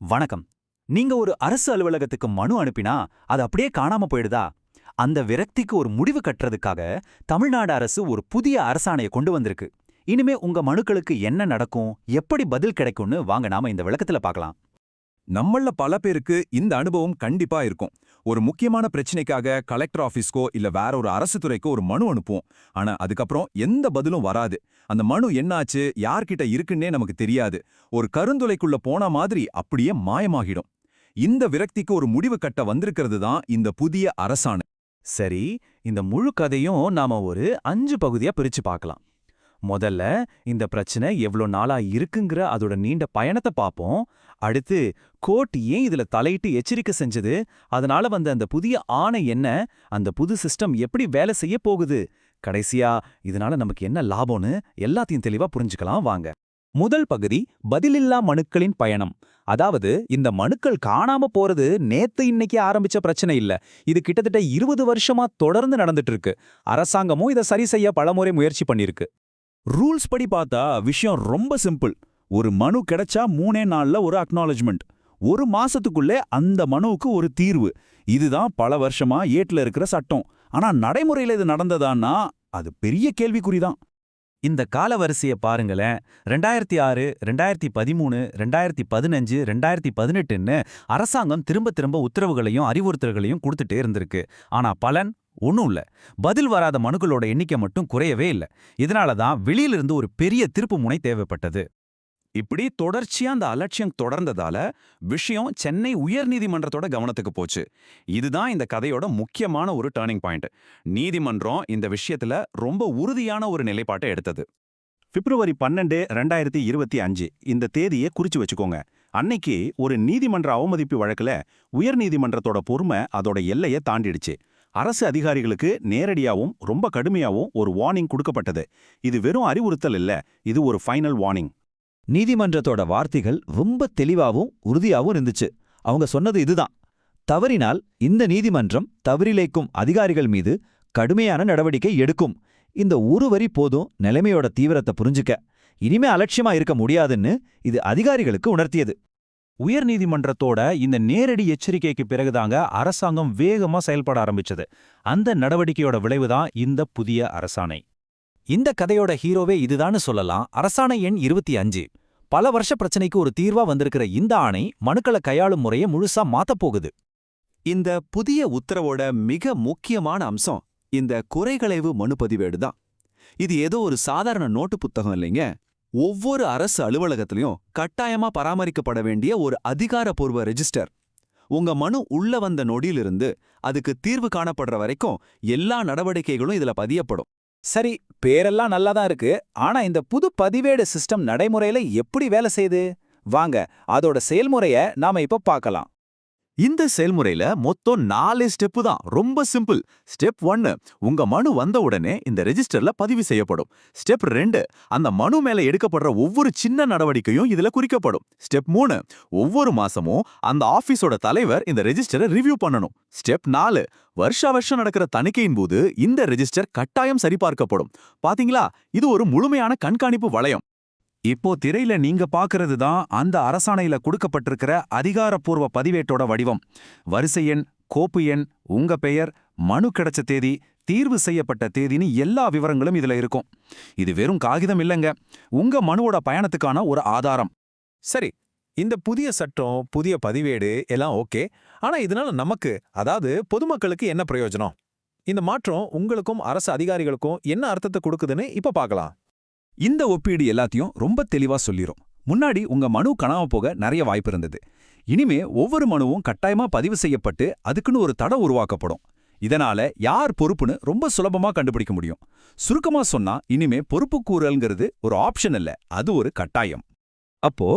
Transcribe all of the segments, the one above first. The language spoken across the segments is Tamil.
வணக்கம். நீங்க ஒரு அரசு அலுவலகத்துக்கு மனு அனுப்பினா அது அப்படியே காணாம போயிடுதா? அந்த விரக்திக்கு ஒரு முடிவு கட்டுறதுக்காக தமிழ்நாடு அரசு ஒரு புதிய அரசாணையை கொண்டு வந்திருக்கு. இனிமே உங்க மனுக்களுக்கு என்ன நடக்கும் எப்படி பதில் கிடைக்கும்னு வாங்க நாம இந்த விளக்கத்துல பார்க்கலாம். நம்மள பல பேருக்கு இந்த அனுபவம் கண்டிப்பா இருக்கும். ஒரு முக்கியமான பிரச்சனைக்காக கலெக்டர் ஆபீஸ்க்கோ இல்ல வேற ஒரு அரசு துறைக்கோ ஒரு மனு அனுப்புவோம். ஆனா அதுக்கப்புறம் எந்த பதிலும் வராது. அந்த மனு என்னாச்சு யார்கிட்ட இருக்குன்னே நமக்கு தெரியாது. ஒரு கருந்துளைக்குள்ள போன மாதிரி அப்படியே மாயமாகிடும். இந்த விரக்திக்கு ஒரு முடிவு கட்ட வந்திருக்கிறது தான் இந்த புதிய அரசாணை. சரி இந்த முழு கதையும் நாம ஒரு அஞ்சு பகுதியா பிரிச்சு பார்க்கலாம். முதல்ல இந்த பிரச்சனை எவ்வளோ நாளா இருக்குங்கிற அதோட நீண்ட பயணத்தை பார்ப்போம் அடுத்து கோர்ட் ஏன் இதுல தலையிட்டு எச்சரிக்கை செஞ்சது? அதனால வந்த அந்த புதிய ஆணை என்ன? அந்த புது சிஸ்டம் எப்படி வேலை செய்ய போகுது? கடைசியா இதனால நமக்கு என்ன லாபம்னு எல்லாத்தையும் தெளிவா புரிஞ்சுக்கலாம் வாங்க. முதல் பகுதி பதிலில்லா மனுக்களின் பயணம். அதாவது இந்த மனுக்கள் காணாம போறது நேத்து இன்னைக்கு ஆரம்பிச்ச பிரச்சனை இல்ல. இது கிட்டத்தட்ட இருபது வருஷமா தொடர்ந்து நடந்துட்டு இருக்கு. அரசாங்கமும் இதை சரி செய்ய பலமுறை முயற்சி பண்ணிருக்கு ரூல்ஸ் படி பார்த்தா விஷயம் ரொம்ப சிம்பிள் ஒரு மனு கிடைச்சா மூணே நாள்ல ஒரு அக்னாலஜ்மெண்ட் ஒரு மாசத்துக்குள்ளே அந்த மனுவுக்கு ஒரு தீர்வு. இதுதான் பல வருஷமா ஏட்ல இருக்கிற சட்டம். ஆனா நடைமுறையில இது நடந்ததான்னா அது பெரிய கேள்விக்குறிதான். இந்த காலவரிசைய பாருங்களேன். ரெண்டாயிரத்தி ஆறு ரெண்டாயிரத்தி பதிமூணு ரெண்டாயிரத்தி பதினஞ்சு ரெண்டாயிரத்தி பதினெட்டுன்னு அரசாங்கம் திரும்ப திரும்ப உத்தரவுகளையும் அறிவுறுத்தல்களையும் கொடுத்துட்டே இருந்திருக்கு. ஆனா பலன்? ஒன்றும் இல்ல. பதில் வராத மனுக்களோட எண்ணிக்கை மட்டும் குறையவே இல்ல. இதனால தான் வெளியிலிருந்து ஒரு பெரிய திருப்பு முனை தேவைப்பட்டது. இப்படி தொடர்ச்சியா அந்த அலட்சியம் தொடர்ந்ததால விஷயம் சென்னை உயர்நீதிமன்றத்தோட கவனத்துக்கு போச்சு. இதுதான் இந்த கதையோட முக்கியமான ஒரு டேர்னிங் பாயிண்ட் நீதிமன்றம் இந்த விஷயத்துல ரொம்ப உறுதியான ஒரு நிலைப்பாட்டை எடுத்தது. பிப்ரவரி பன்னெண்டு ரெண்டாயிரத்தி இருபத்தி அஞ்சு இந்த தேதியை குறிச்சு வச்சுக்கோங்க. அன்னைக்கு ஒரு நீதிமன்ற அவமதிப்பு வழக்குல உயர்நீதிமன்றத்தோட பொறுமை அதோட எல்லையை தாண்டிடுச்சு. அரசு அதிகாரிகளுக்கு நேரடியாவும் ரொம்ப கடுமையாவும் ஒரு வார்னிங் கொடுக்கப்பட்டது. இது வெறும் அறிவுறுத்தல் இல்ல இது ஒரு ஃபைனல் வார்னிங் நீதிமன்றத்தோட வார்த்தைகள் ரொம்ப தெளிவாவும் உறுதியாவும் இருந்துச்சு. அவங்க சொன்னது இதுதான். தவறினால் இந்த நீதிமன்றம் தவறிழைக்கும் அதிகாரிகள் மீது கடுமையான நடவடிக்கை எடுக்கும். இந்த ஒரு வரி போதும் நிலைமையோட தீவிரத்தை புரிஞ்சுக்க. இனிமே அலட்சியமா இருக்க முடியாதுன்னு இது அதிகாரிகளுக்கு உணர்த்தியது. உயர்நீதிமன்றத்தோட இந்த நேரடி எச்சரிக்கைக்கு பிறகுதாங்க அரசாங்கம் வேகமா செயல்பட ஆரம்பிச்சது. அந்த நடவடிக்கையோட விளைவுதான் இந்த புதிய அரசாணை. இந்த கதையோட ஹீரோவே இதுதான்னு சொல்லலாம். அரசாணை எண் இருபத்தி அஞ்சு. பல வருஷ பிரச்சனைக்கு ஒரு தீர்வா வந்திருக்கிற இந்த ஆணை மனுக்களை கையாளும் முறையை முழுசா மாத்தப்போகுது இந்த புதிய உத்தரவோட மிக முக்கியமான அம்சம் இந்த குறைகளைவு மனுப்பதிவேடு தான் இது ஏதோ ஒரு சாதாரண நோட்டு புத்தகம் இல்லைங்க. ஒவ்வொரு அரசு அலுவலகத்திலையும் கட்டாயமா பராமரிக்கப்பட வேண்டிய ஒரு அதிகாரப்பூர்வ ரெஜிஸ்டர் உங்க மனு உள்ள வந்த நொடியிலிருந்து அதுக்கு தீர்வு காணப்படுற வரைக்கும் எல்லா நடவடிக்கைகளும் இதுல பதியப்படும். சரி பேரெல்லாம் நல்லா தான் இருக்கு. ஆனா இந்த புது பதிவேடு சிஸ்டம் நடைமுறையில எப்படி வேலை செய்யுது? வாங்க அதோட செயல்முறைய நாம இப்ப பார்க்கலாம். இந்த செயல்முறையில மொத்தம் நாலு ஸ்டெப்பு தான். ரொம்ப சிம்பிள் ஸ்டெப் ஒன்னு உங்க மனு வந்த உடனே இந்த ரெஜிஸ்டர்ல பதிவு செய்யப்படும். ஸ்டெப் ரெண்டு அந்த மனு மேல எடுக்கப்படுற ஒவ்வொரு சின்ன நடவடிக்கையும் இதுல குறிக்கப்படும். ஸ்டெப் மூணு ஒவ்வொரு மாசமும் அந்த ஆபீஸோட தலைவர் இந்த ரெஜிஸ்டரை ரிவ்யூ பண்ணணும். ஸ்டெப் நாலு வருஷா வருஷம் நடக்கிற தணிக்கையின் போது இந்த ரெஜிஸ்டர் கட்டாயம் சரிபார்க்கப்படும். பாத்தீங்களா? இது ஒரு முழுமையான கண்காணிப்பு வளையம். இப்போ திரையில நீங்க பாக்குறது தான் அந்த அரசாணையில கொடுக்கப்பட்டிருக்கிற அதிகாரப்பூர்வ பதிவேட்டோட வடிவம். வரிசை எண் கோப்பு எண் உங்க பெயர் மனு கிடைச்ச தேதி தீர்வு செய்யப்பட்ட தேதின்னு எல்லா விவரங்களும் இதுல இருக்கும். இது வெறும் காகிதம் இல்லைங்க. உங்க மனுவோட பயணத்துக்கான ஒரு ஆதாரம். சரி இந்த புதிய சட்டம் புதிய பதிவேடு எல்லாம் ஓகே. ஆனா இதனால நமக்கு அதாவது பொதுமக்களுக்கு என்ன பிரயோஜனம்? இந்த மாற்றம் உங்களுக்கும் அரசு அதிகாரிகளுக்கும் என்ன அர்த்தத்தை கொடுக்குதுன்னு இப்ப பார்க்கலாம் இந்த ஒப்பீடு எல்லாத்தையும் ரொம்ப தெளிவா சொல்லிரும். முன்னாடி உங்க மனு கணாம போக நிறைய வாய்ப்பு இருந்தது. இனிமே ஒவ்வொரு மனுவும் கட்டாயமா பதிவு செய்யப்பட்டு அதுக்குன்னு ஒரு தடை உருவாக்கப்படும். இதனால யார் பொறுப்புன்னு ரொம்ப சுலபமா கண்டுபிடிக்க முடியும். சுருக்கமா சொன்னா இனிமே பொறுப்புக்கூறல்ங்கிறது ஒரு ஆப்ஷன் இல்ல அது ஒரு கட்டாயம். அப்போ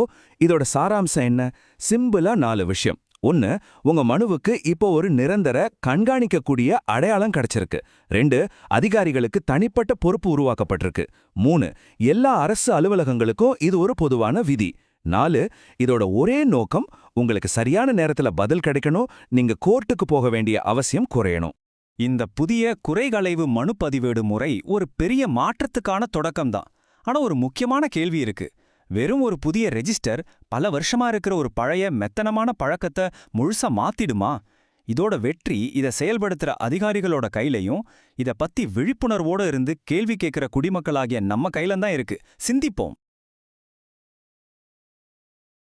இதோட சாராம்சம் என்ன? சிம்பிளா நாலு விஷயம். ஒன்னு உங்க மனுவுக்கு இப்போ ஒரு நிரந்தர கண்காணிக்கக்கூடிய அடையாளம் கிடைச்சிருக்கு. ரெண்டு அதிகாரிகளுக்கு தனிப்பட்ட பொறுப்பு உருவாக்கப்பட்டிருக்கு. மூணு எல்லா அரசு அலுவலகங்களுக்கும் இது ஒரு பொதுவான விதி. நாலு இதோட ஒரே நோக்கம் உங்களுக்கு சரியான நேரத்துல பதில் கிடைக்கணும் நீங்க கோர்ட்டுக்கு போக வேண்டிய அவசியம் குறையணும். இந்த புதிய குறைகளைவு மனு பதிவேடு முறை ஒரு பெரிய மாற்றத்துக்கான தொடக்கம்தான். ஆனா ஒரு முக்கியமான கேள்வி இருக்கு. வெறும் ஒரு புதிய ரெஜிஸ்டர் பல வருஷமா இருக்கிற ஒரு பழைய மெத்தனமான பழக்கத்தை முழுசா மாத்திடுமா? இதோட வெற்றி இதை செயல்படுத்துற அதிகாரிகளோட கையிலையும் இத பத்தி விழிப்புணர்வோட இருந்து கேள்வி கேட்கிற குடிமக்களாகிய நம்ம கையில தான் இருக்கு. சிந்திப்போம்.